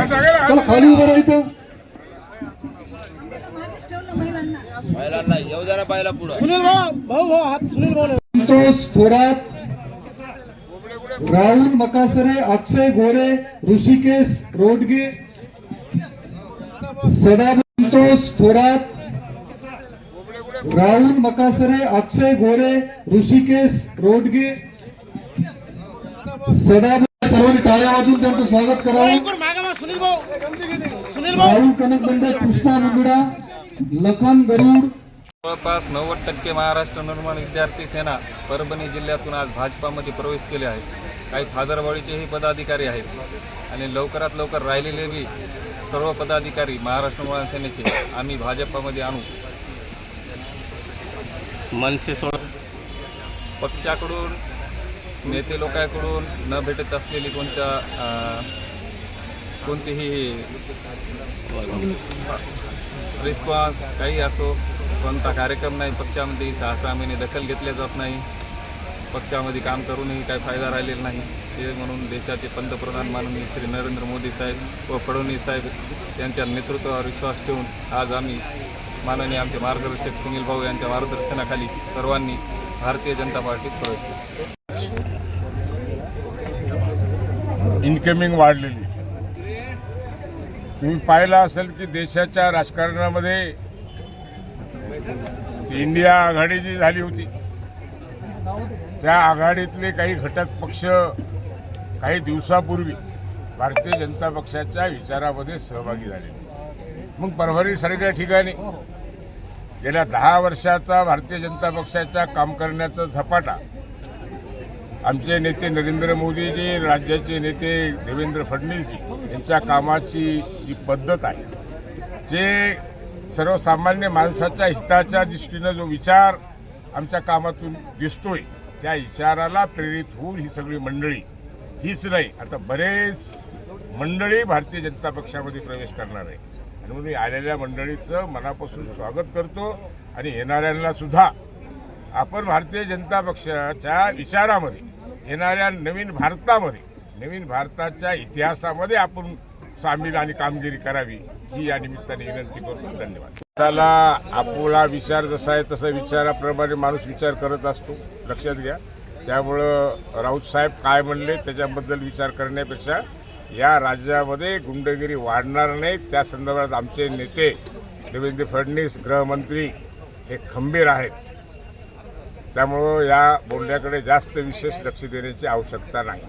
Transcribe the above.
चला खाली उभं राहायचं बैलांना येऊ द्या ना बैला पुढं. सुनील भाऊ भाऊ भाऊ हात सुनील भाऊ. संतोष थोरात राहुल मकासरे अक्षय गोरे ऋषिकेश रोडगे सदा संतोष थोरात राहुल मकासरे अक्षय गोरे ऋषिकेश रोडगे सदा सर्वांनी टाळ्या वाजून त्यांचं स्वागत करावं. मागा मग सुनील भाऊ. सुनील भाऊ. राहुल कनक बंडे कृष्णा मुंगडा लखन गरुड. जवळपास नव्वद टक्के महाराष्ट्र निर्माण विद्यार्थी सेना परभणी जिल्ह्यातून आज भाजपामध्ये प्रवेश केले आहेत. काही फादरवाडीचेही पदाधिकारी आहेत. आणि लवकरात लवकर राहिलेले बी सर्व पदाधिकारी महाराष्ट्र निर्माण सेनेचे. आम्ही भाजपामध्ये आणू. मनसे सोड. पक्षाकडून नेते लोकांकडून न भेटत असलेली कोणत्या कोणतीही रिस्पॉन्स काही असो कोणता कार्यक्रम नाही पक्षामध्ये सहा सहा महिने दखल घेतल्या जात नाही. पक्षामध्ये काम करूनही काही फायदा राहिलेला नाही. ते म्हणून देशाचे पंतप्रधान माननीय श्री नरेंद्र मोदी साहेब व फडणवीस साहेब यांच्या नेतृत्वावर विश्वास ठेवून आज आम्ही माननीय आमचे मार्गदर्शक सुनील भाऊ यांच्या मार्गदर्शनाखाली सर्वांनी भारतीय जनता पार्टीत प्रवेश केला. इन्कमिंग वाढलेली. तुम्ही पाहिलं असेल की देशाच्या राजकारणामध्ये इंडिया आघाडी जी झाली होती त्या आघाडीतले काही घटक पक्ष काही दिवसापूर्वी भारतीय जनता पक्षाच्या विचारामध्ये सहभागी झाले. मग परभणीसारख्या ठिकाणी गेल्या दहा वर्षाचा भारतीय जनता पक्षाचा काम करण्याचा झपाटा आमचे नेते नरेंद्र मोदीजी राज्याचे नेते देवेंद्र फडणवीसजी यांच्या कामाची जी पद्धत आहे जे सर्वसामान्य माणसाच्या हिताच्या दृष्टीनं जो विचार आमच्या कामातून दिसतोय त्या विचाराला प्रेरित होऊन ही सगळी मंडळी हीच नाही आता बरेच मंडळी भारतीय जनता पक्षामध्ये प्रवेश करणार आहे. आणि म्हणून आलेल्या मंडळीचं मनापासून स्वागत करतो आणि येणाऱ्यांना सुद्धा आपण भारतीय जनता पक्षाच्या विचारामध्ये येणाऱ्या नवीन भारतामध्ये नवीन भारताच्या इतिहासामध्ये आपण सामील आणि कामगिरी करावी ही या निमित्ताने विनंती करतो. धन्यवाद. त्याला आपला विचार जसा आहे तसा विचाराप्रमाणे माणूस विचार करत असतो. लक्षात घ्या. त्यामुळं राऊत साहेब काय म्हणले त्याच्याबद्दल विचार करण्यापेक्षा या राज्यामध्ये गुंडगिरी वाढणार नाही. त्या संदर्भात आमचे नेते देवेंद्र फडणवीस गृहमंत्री हे खंबीर आहेत. त्यामुळं या बोलण्याकडे जास्त विशेष लक्ष देण्याची आवश्यकता नाही.